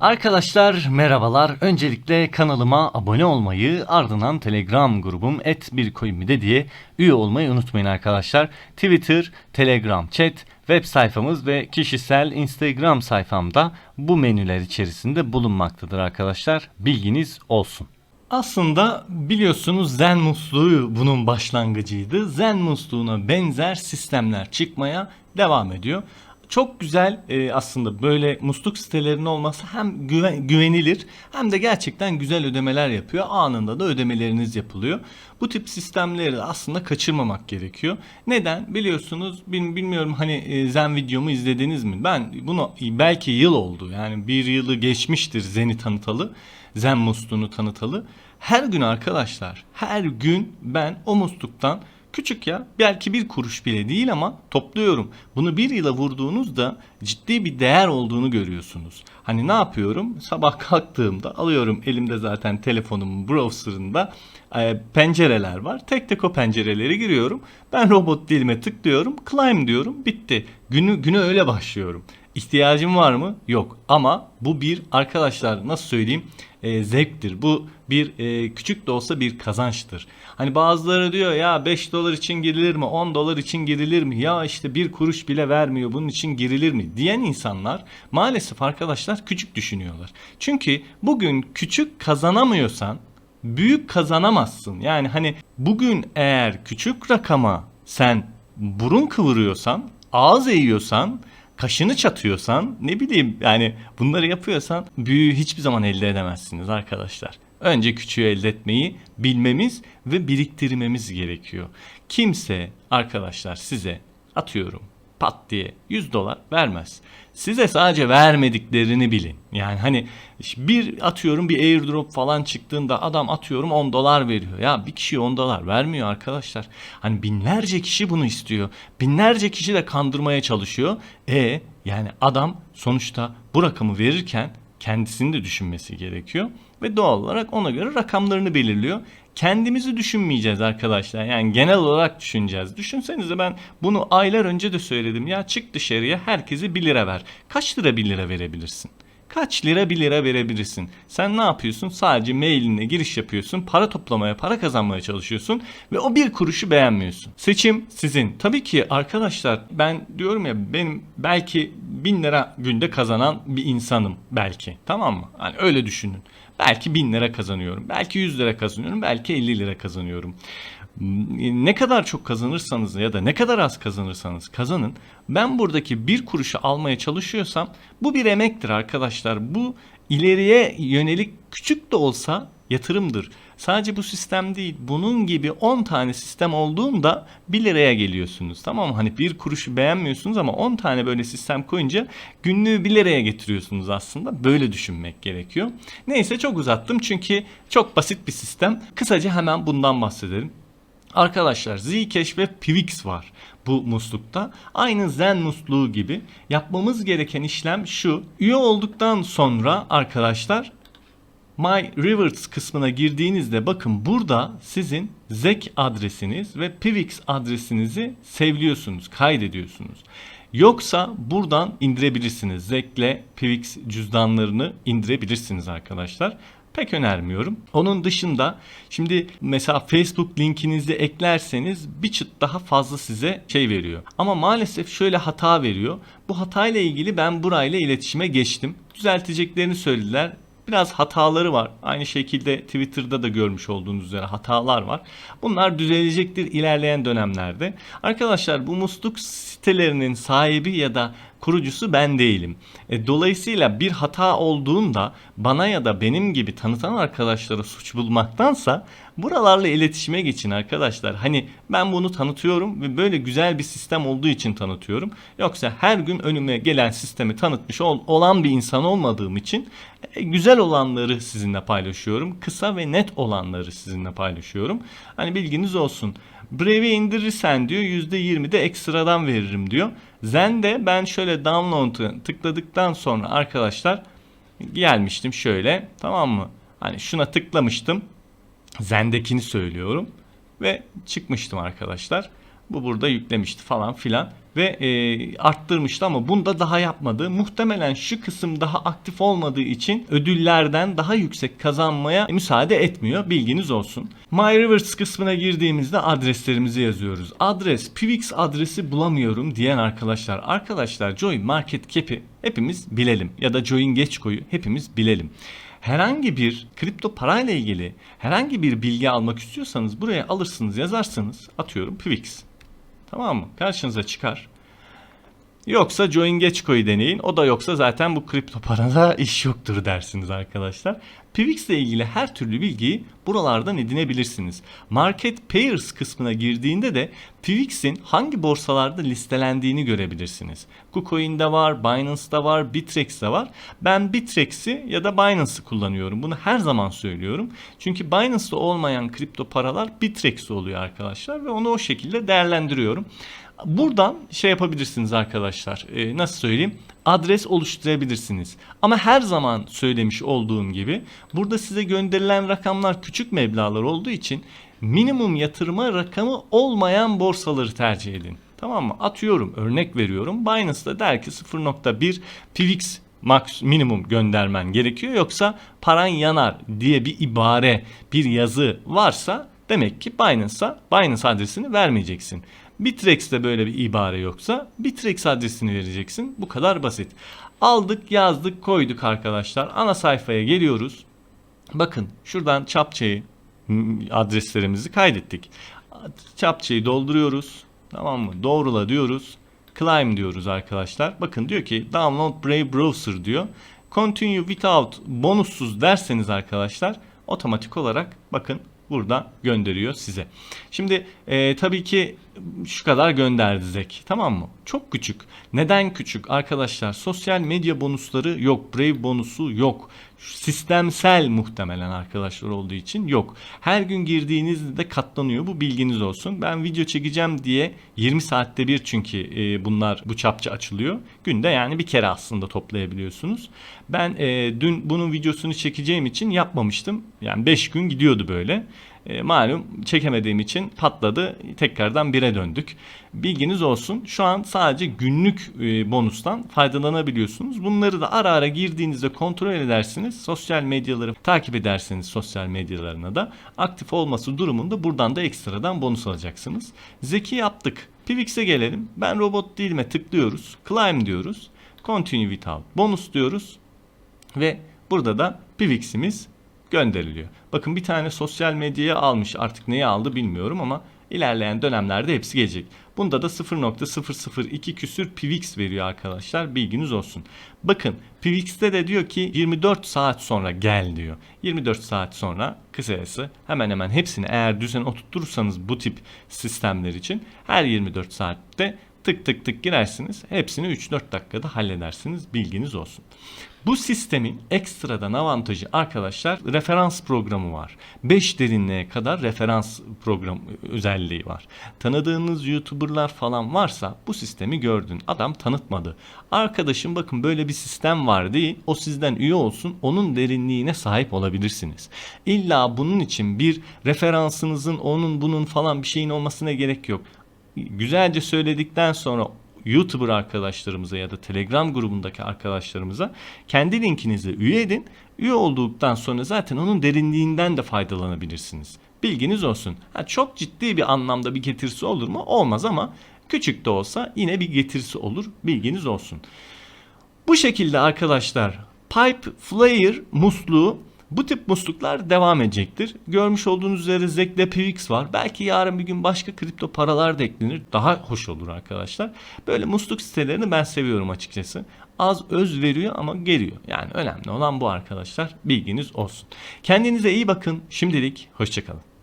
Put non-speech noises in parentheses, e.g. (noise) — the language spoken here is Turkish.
Arkadaşlar merhabalar. Öncelikle kanalıma abone olmayı ardından Telegram grubum @bircoinmide diye üye olmayı unutmayın arkadaşlar. Twitter, Telegram chat, web sayfamız ve kişisel Instagram sayfamda bu menüler içerisinde bulunmaktadır arkadaşlar. Bilginiz olsun. Aslında biliyorsunuz Zen musluğu bunun başlangıcıydı. Zen musluğuna benzer sistemler çıkmaya devam ediyor. Çok güzel e, aslında böyle musluk sitelerinin olması hem güven, güvenilir hem de gerçekten güzel ödemeler yapıyor. Anında da ödemeleriniz yapılıyor. Bu tip sistemleri aslında kaçırmamak gerekiyor. Neden? Biliyorsunuz bil- bilmiyorum hani e, Zen videomu izlediniz mi? Ben bunu belki yıl oldu. Yani bir yılı geçmiştir Zen'i tanıtalı. Zen musluğunu tanıtalı. Her gün arkadaşlar her gün ben o musluktan Küçük ya belki bir kuruş bile değil ama topluyorum. Bunu bir yıla vurduğunuzda ciddi bir değer olduğunu görüyorsunuz. Hani ne yapıyorum? Sabah kalktığımda alıyorum elimde zaten telefonumun browser'ında e, pencereler var. Tek tek o pencerelere giriyorum. Ben robot dilime tıklıyorum. Climb diyorum. Bitti. Günü günü öyle başlıyorum. İhtiyacım var mı? Yok. Ama bu bir arkadaşlar nasıl söyleyeyim? E, zevktir. Bu bir e, küçük de olsa bir kazançtır. Hani bazıları diyor ya 5 dolar için girilir mi? 10 dolar için girilir mi? Ya işte bir kuruş bile vermiyor bunun için girilir mi? Diyen insanlar maalesef arkadaşlar küçük düşünüyorlar. Çünkü bugün küçük kazanamıyorsan büyük kazanamazsın. Yani hani bugün eğer küçük rakama sen burun kıvırıyorsan, ağız eğiyorsan, kaşını çatıyorsan, ne bileyim yani bunları yapıyorsan büyüğü hiçbir zaman elde edemezsiniz arkadaşlar. Önce küçüğü elde etmeyi bilmemiz ve biriktirmemiz gerekiyor. Kimse arkadaşlar size atıyorum pat diye 100 dolar vermez. Size sadece vermediklerini bilin. Yani hani bir atıyorum bir airdrop falan çıktığında adam atıyorum 10 dolar veriyor. Ya bir kişi 10 dolar vermiyor arkadaşlar. Hani binlerce kişi bunu istiyor. Binlerce kişi de kandırmaya çalışıyor. E yani adam sonuçta bu rakamı verirken kendisini de düşünmesi gerekiyor ve doğal olarak ona göre rakamlarını belirliyor. Kendimizi düşünmeyeceğiz arkadaşlar. Yani genel olarak düşüneceğiz. Düşünsenize ben bunu aylar önce de söyledim. Ya çık dışarıya herkese 1 lira ver. Kaç lira 1 lira verebilirsin? Kaç lira 1 lira verebilirsin? Sen ne yapıyorsun? Sadece mailine giriş yapıyorsun. Para toplamaya, para kazanmaya çalışıyorsun. Ve o bir kuruşu beğenmiyorsun. Seçim sizin. Tabii ki arkadaşlar ben diyorum ya benim belki 1000 lira günde kazanan bir insanım belki. Tamam mı? Hani öyle düşünün. Belki 1000 lira kazanıyorum. Belki 100 lira kazanıyorum. Belki 50 lira kazanıyorum. Ne kadar çok kazanırsanız ya da ne kadar az kazanırsanız kazanın. Ben buradaki bir kuruşu almaya çalışıyorsam bu bir emektir arkadaşlar. Bu ileriye yönelik küçük de olsa yatırımdır. Sadece bu sistem değil. Bunun gibi 10 tane sistem olduğunda 1 liraya geliyorsunuz. Tamam? Hani bir kuruşu beğenmiyorsunuz ama 10 tane böyle sistem koyunca günlüğü 1 liraya getiriyorsunuz aslında. Böyle düşünmek gerekiyor. Neyse çok uzattım çünkü çok basit bir sistem. Kısaca hemen bundan bahsedelim. Arkadaşlar Zcash ve Pivix var bu muslukta. Aynı Zen musluğu gibi yapmamız gereken işlem şu. Üye olduktan sonra arkadaşlar My Rewards kısmına girdiğinizde bakın burada sizin ZEK adresiniz ve Pivix adresinizi sevliyorsunuz, kaydediyorsunuz. Yoksa buradan indirebilirsiniz. ZEK'le Pivix cüzdanlarını indirebilirsiniz arkadaşlar pek önermiyorum. Onun dışında şimdi mesela Facebook linkinizi eklerseniz bir çıt daha fazla size şey veriyor. Ama maalesef şöyle hata veriyor. Bu hatayla ilgili ben burayla iletişime geçtim. Düzelteceklerini söylediler biraz hataları var. Aynı şekilde Twitter'da da görmüş olduğunuz üzere hatalar var. Bunlar düzelecektir ilerleyen dönemlerde. Arkadaşlar bu musluk sitelerinin sahibi ya da kurucusu ben değilim. E, dolayısıyla bir hata olduğunda bana ya da benim gibi tanıtan arkadaşlara suç bulmaktansa buralarla iletişime geçin arkadaşlar. Hani ben bunu tanıtıyorum ve böyle güzel bir sistem olduğu için tanıtıyorum. Yoksa her gün önüme gelen sistemi tanıtmış ol, olan bir insan olmadığım için e, güzel olanları sizinle paylaşıyorum. Kısa ve net olanları sizinle paylaşıyorum. Hani bilginiz olsun. Brave'i indirirsen diyor %20 de ekstradan veririm diyor. Zen'de ben şöyle download'u tıkladıktan sonra arkadaşlar gelmiştim şöyle tamam mı? Hani şuna tıklamıştım. Zen'dekini söylüyorum ve çıkmıştım arkadaşlar. Bu burada yüklemişti falan filan ve e, arttırmıştı ama bunda daha yapmadı. Muhtemelen şu kısım daha aktif olmadığı için ödüllerden daha yüksek kazanmaya müsaade etmiyor. Bilginiz olsun. My Rivers kısmına girdiğimizde adreslerimizi yazıyoruz. Adres, Pivix adresi bulamıyorum diyen arkadaşlar. Arkadaşlar Join Market Cap'i hepimiz bilelim ya da Join Geçko'yu hepimiz bilelim herhangi bir kripto parayla ilgili herhangi bir bilgi almak istiyorsanız buraya alırsınız yazarsınız atıyorum Pivix. Tamam mı? Karşınıza çıkar. Yoksa Join Geçko'yu deneyin. O da yoksa zaten bu kripto parada (laughs) iş yoktur dersiniz arkadaşlar. Pivix ile ilgili her türlü bilgiyi buralardan edinebilirsiniz. Market Pairs kısmına girdiğinde de Pivix'in hangi borsalarda listelendiğini görebilirsiniz. KuCoin'de var, Binance'da var, Bitrex'te var. Ben Bitrex'i ya da Binance'ı kullanıyorum. Bunu her zaman söylüyorum. Çünkü Binance'da olmayan kripto paralar Bitrex'te oluyor arkadaşlar ve onu o şekilde değerlendiriyorum. Buradan şey yapabilirsiniz arkadaşlar. Ee, nasıl söyleyeyim? Adres oluşturabilirsiniz. Ama her zaman söylemiş olduğum gibi burada size gönderilen rakamlar küçük meblağlar olduğu için minimum yatırma rakamı olmayan borsaları tercih edin. Tamam mı? Atıyorum örnek veriyorum. Binance'da der ki 0.1 Pivix max minimum göndermen gerekiyor yoksa paran yanar diye bir ibare, bir yazı varsa demek ki Binance'a Binance adresini vermeyeceksin. Bitrex'te böyle bir ibare yoksa Bitrex adresini vereceksin. Bu kadar basit. Aldık, yazdık, koyduk arkadaşlar. Ana sayfaya geliyoruz. Bakın şuradan çapçayı adreslerimizi kaydettik. Çapçayı dolduruyoruz. Tamam mı? Doğrula diyoruz. Climb diyoruz arkadaşlar. Bakın diyor ki download Brave Browser diyor. Continue without bonussuz derseniz arkadaşlar otomatik olarak bakın burada gönderiyor size. Şimdi e, tabii ki şu kadar gönderdi Zek. Tamam mı? Çok küçük. Neden küçük? Arkadaşlar sosyal medya bonusları yok. Brave bonusu yok. Sistemsel muhtemelen arkadaşlar olduğu için yok. Her gün girdiğinizde katlanıyor. Bu bilginiz olsun. Ben video çekeceğim diye 20 saatte bir çünkü e, bunlar bu çapça açılıyor. Günde yani bir kere aslında toplayabiliyorsunuz. Ben e, dün bunun videosunu çekeceğim için yapmamıştım. Yani 5 gün gidiyordu böyle. E, malum çekemediğim için patladı. Tekrardan bire döndük. Bilginiz olsun. Şu an sadece günlük e, bonustan faydalanabiliyorsunuz. Bunları da ara ara girdiğinizde kontrol edersiniz. Sosyal medyaları takip ederseniz sosyal medyalarına da aktif olması durumunda buradan da ekstradan bonus alacaksınız. Zeki yaptık. Pivix'e gelelim. Ben robot değilime tıklıyoruz. Climb diyoruz. Continue without. Bonus diyoruz. Ve burada da Pivix'imiz gönderiliyor. Bakın bir tane sosyal medyaya almış artık neyi aldı bilmiyorum ama ilerleyen dönemlerde hepsi gelecek. Bunda da 0.002 küsür Pivix veriyor arkadaşlar bilginiz olsun. Bakın Pivix'te de diyor ki 24 saat sonra gel diyor. 24 saat sonra kısacası hemen hemen hepsini eğer düzen oturtursanız bu tip sistemler için her 24 saatte tık tık tık girersiniz. Hepsini 3-4 dakikada halledersiniz. Bilginiz olsun. Bu sistemin ekstradan avantajı arkadaşlar referans programı var. 5 derinliğe kadar referans program özelliği var. Tanıdığınız YouTuber'lar falan varsa bu sistemi gördün. Adam tanıtmadı. Arkadaşım bakın böyle bir sistem var değil. O sizden üye olsun. Onun derinliğine sahip olabilirsiniz. İlla bunun için bir referansınızın onun bunun falan bir şeyin olmasına gerek yok güzelce söyledikten sonra YouTuber arkadaşlarımıza ya da Telegram grubundaki arkadaşlarımıza kendi linkinizi üye edin. Üye olduktan sonra zaten onun derinliğinden de faydalanabilirsiniz. Bilginiz olsun. Ha, çok ciddi bir anlamda bir getirisi olur mu? Olmaz ama küçük de olsa yine bir getirisi olur. Bilginiz olsun. Bu şekilde arkadaşlar Pipe Flyer musluğu bu tip musluklar devam edecektir. Görmüş olduğunuz üzere Zekle PX var. Belki yarın bir gün başka kripto paralar da eklenir. Daha hoş olur arkadaşlar. Böyle musluk sitelerini ben seviyorum açıkçası. Az öz veriyor ama geliyor. Yani önemli olan bu arkadaşlar. Bilginiz olsun. Kendinize iyi bakın. Şimdilik hoşçakalın.